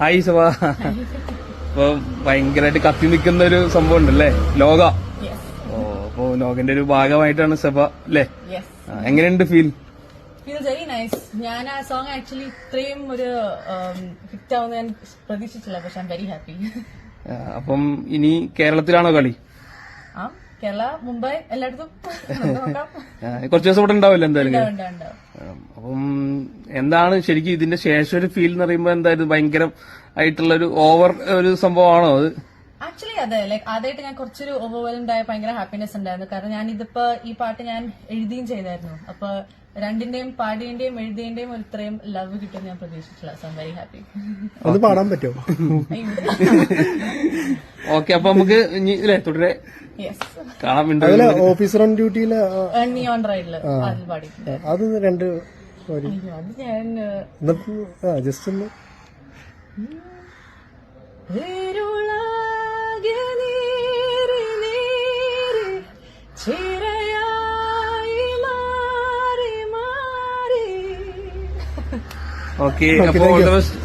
Hi സഭ ഇപ്പൊ ഭയങ്കരമായിട്ട് കത്തി നിൽക്കുന്ന ഒരു സംഭവം ഉണ്ടല്ലേ? ലോക. ഓ അപ്പൊ ലോകന്റെ ഒരു ഭാഗമായിട്ടാണ് സഭ അല്ലേ? എങ്ങനെയുണ്ട് ഫീൽ? Feels very nice. ഞാൻ ആ സോങ് ആക്ച്വലി ഇത്രയും ഒരു ഹിറ്റ് ആവുന്ന ഞാൻ പ്രതീക്ഷിച്ചില്ല പക്ഷെ ഐ എം വെരി ഹാപ്പി അപ്പം ഇനി കേരളത്തിലാണോ കളി? ആ കേരള മുംബൈ എല്ലായിടത്തും. കുറച്ച് ദിവസം ഇവിടെ ഉണ്ടാവില്ല എന്തായാലും? അപ്പം എന്താണ് ശരിക്കും ഇതിന്റെ ശേഷം ഒരു ഫീൽ എന്ന് പറയുമ്പോ എന്തായാലും ഭയങ്കര ആയിട്ടുള്ള ഒരു ഓവർ ഒരു സംഭവമാണോ അത്? ആക്ച്വലി അതെ ലൈക്ക് ആദ്യമായിട്ട് ഞാൻ കുറച്ചൊരു ഓവർവെൽഡ് ആയ ഭയങ്കര ഹാപ്പിനെസ് ഉണ്ടായിരുന്നു. കാരണം ഞാൻ ഇതിപ്പോ ഈ പാട്ട് ഞാൻ എഴുതിയും ചെയ്തായിരുന്നു. അപ്പൊ രണ്ടിന്റെയും പാടിയന്റെയും എഴുതിയന്റെയും ഒരു ഇത്രയും ലവ് കിട്ടും ഞാൻ പ്രതീക്ഷിച്ചില്ല സോ ഐ വെരി ഹാപ്പി അത് പാടാൻ പറ്റുമോ? ഓക്കെ അപ്പൊ നമുക്ക് ഇനി ഇല്ലേ തുടരെ? യെസ് കാണാൻ വേണ്ടി അതിൽ ഓഫീസർ ഓൺ ഡ്യൂട്ടിയിൽ നിയോൺ റൈഡിൽ അതിൽ പാടിയിട്ടുണ്ട്. അത് രണ്ട് അയ്യോ, അത് ഞാൻ ജസ്റ്റ് ഒന്ന്. ഇരുളാകെ നീറി നീറി ചിരയായി മാറി മാറി. ഓക്കെ അപ്പൊ ഓൾ ദ ബെസ്റ്റ്